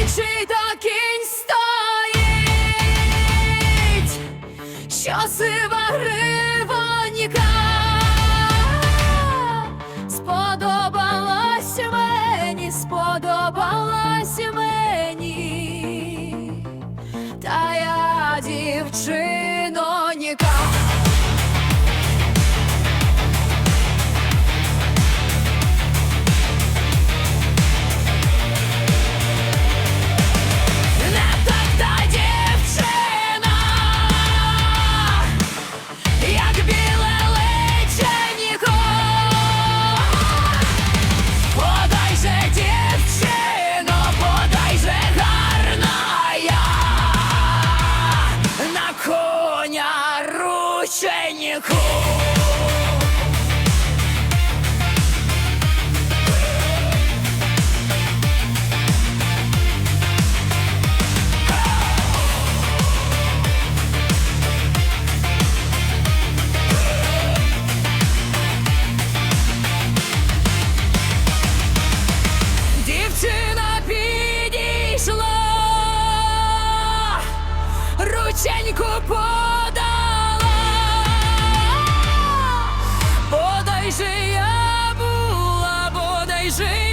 Знай, чи та кінь стоїть, що сива гриваніка мені, сподобалась мені, та я дівчина. Рученьку подала, бодай же я була, бодай же